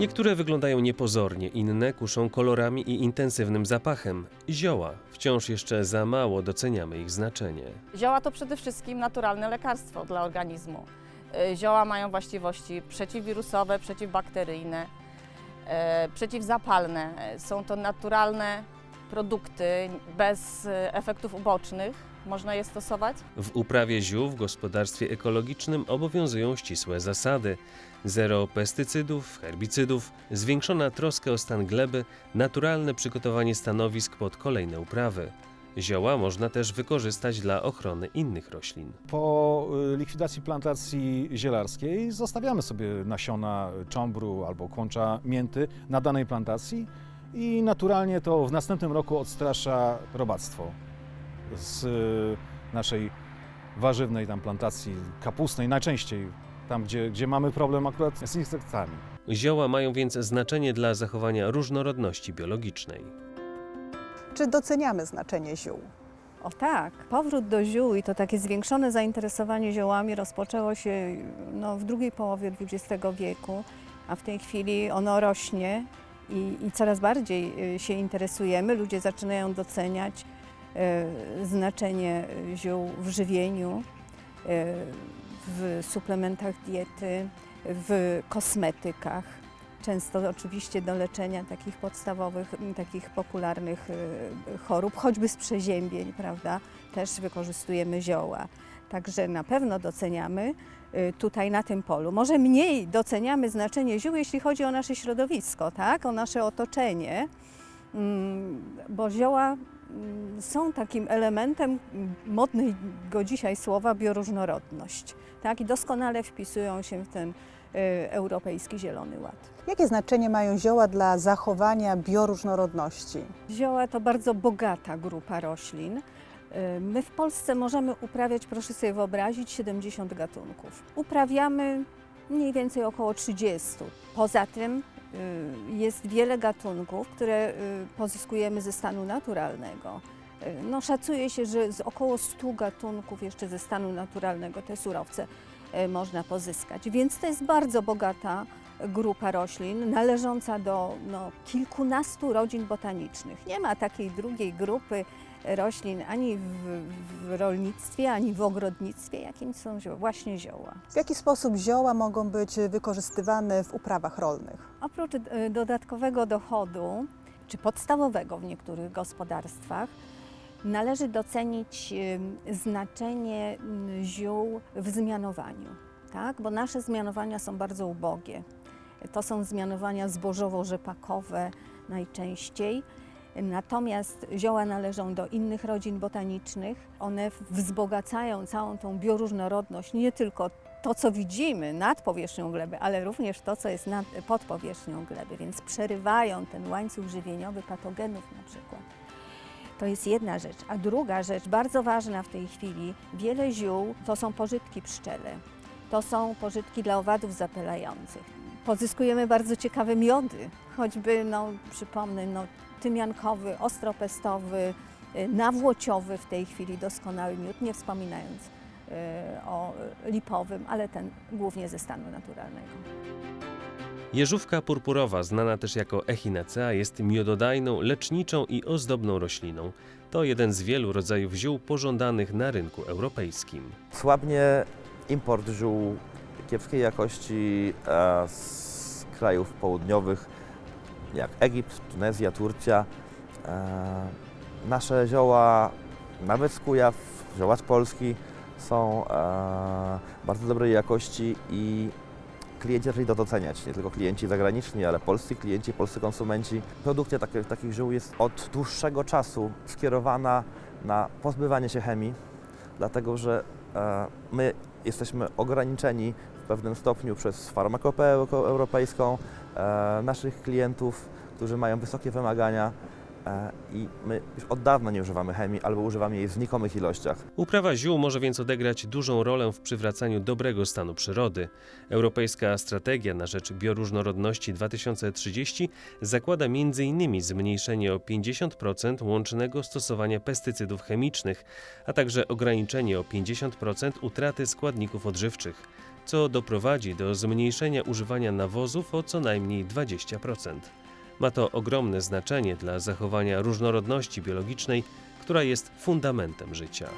Niektóre wyglądają niepozornie, inne kuszą kolorami i intensywnym zapachem. Zioła wciąż jeszcze za mało doceniamy ich znaczenie. Zioła to przede wszystkim naturalne lekarstwo dla organizmu. Y, Zioła mają właściwości przeciwwirusowe, przeciwbakteryjne, e, przeciwzapalne. E, Są to naturalne produkty bez efektów ubocznych. Można je stosować. W uprawie ziół w gospodarstwie ekologicznym obowiązują ścisłe zasady. Zero pestycydów, herbicydów, zwiększona troska o stan gleby, naturalne przygotowanie stanowisk pod kolejne uprawy. Zioła można też wykorzystać dla ochrony innych roślin. Po y, likwidacji plantacji zielarskiej zostawiamy sobie nasiona cząbru albo kłącza mięty na danej plantacji i naturalnie to w następnym roku odstrasza robactwo z y, naszej warzywnej tam plantacji kapustnej, najczęściej tam, gdzie, gdzie mamy problem akurat z insektami. Zioła mają więc znaczenie dla zachowania różnorodności biologicznej. Czy doceniamy znaczenie ziół? O tak, powrót do ziół i to takie zwiększone zainteresowanie ziołami rozpoczęło się no, w drugiej połowie XX wieku, a w tej chwili ono rośnie i, i coraz bardziej y, się interesujemy. Ludzie zaczynają doceniać znaczenie ziół w żywieniu, y, w suplementach diety, w kosmetykach. Często oczywiście do leczenia takich podstawowych, takich popularnych y, chorób, choćby z przeziębień, prawda, też wykorzystujemy zioła. Także na pewno doceniamy tutaj na tym polu. Może mniej doceniamy znaczenie ziół, jeśli chodzi o nasze środowisko, tak, o nasze otoczenie, Mm, bo zioła są takim elementem mm, modnego dzisiaj słowa bioróżnorodność, tak, i doskonale wpisują się w ten y, europejski Zielony Ład. Jakie znaczenie mają zioła dla zachowania bioróżnorodności? Zioła to bardzo bogata grupa roślin. Y, My w Polsce możemy uprawiać, proszę sobie wyobrazić, 70 gatunków. Uprawiamy mniej więcej około 30. Poza tym jest wiele gatunków, które y, pozyskujemy ze stanu naturalnego. Y, No, szacuje się, że z około 100 gatunków jeszcze ze stanu naturalnego te surowce y, można pozyskać. Więc to jest bardzo bogata grupa roślin należąca do no, kilkunastu rodzin botanicznych. Nie ma takiej drugiej grupy roślin ani w, w rolnictwie, ani w ogrodnictwie, jakim są zioła, właśnie zioła. W jaki sposób zioła mogą być wykorzystywane w uprawach rolnych? Oprócz e, dodatkowego dochodu, czy podstawowego w niektórych gospodarstwach, należy docenić znaczenie ziół w zmianowaniu, tak? bo nasze zmianowania są bardzo ubogie. To są zmianowania zbożowo-rzepakowe najczęściej. Natomiast zioła należą do innych rodzin botanicznych. One wzbogacają całą tą bioróżnorodność, nie tylko to, co widzimy nad powierzchnią gleby, ale również to, co jest nad, pod powierzchnią gleby, więc przerywają ten łańcuch żywieniowy patogenów na przykład. To jest jedna rzecz. A druga rzecz, bardzo ważna w tej chwili, wiele ziół to są pożytki pszczele. To są pożytki dla owadów zapylających. Pozyskujemy bardzo ciekawe miody, choćby, no, przypomnę, no, tymiankowy, ostropestowy, y, nawłociowy w tej chwili doskonały miód, nie wspominając y, o lipowym, ale ten głównie ze stanu naturalnego. Jeżówka purpurowa, znana też jako echinacea, jest miododajną, leczniczą i ozdobną rośliną. To jeden z wielu rodzajów ziół pożądanych na rynku europejskim. Słabnie import ziół kiepskiej jakości e, z krajów południowych, jak Egipt, Tunezja, Turcja. E, Nasze zioła, nawet z Kujaw, zioła z Polski, są e, bardzo dobrej jakości i klienci zaczęli to doceniać. Nie tylko klienci zagraniczni, ale polscy klienci, polscy konsumenci. Produkcja takich, takich ziół jest od dłuższego czasu skierowana na pozbywanie się chemii, dlatego że my jesteśmy ograniczeni pewnym stopniu przez farmakopeę euro- europejską, e, naszych klientów, którzy mają wysokie wymagania e, i my już od dawna nie używamy chemii albo używamy jej w znikomych ilościach. Uprawa ziół może więc odegrać dużą rolę w przywracaniu dobrego stanu przyrody. Europejska strategia na rzecz bioróżnorodności 2030 zakłada m.in. zmniejszenie o 50% łącznego stosowania pestycydów chemicznych, a także ograniczenie o 50% utraty składników odżywczych. Co doprowadzi do zmniejszenia używania nawozów o co najmniej 20%. Ma to ogromne znaczenie dla zachowania różnorodności biologicznej, która jest fundamentem życia.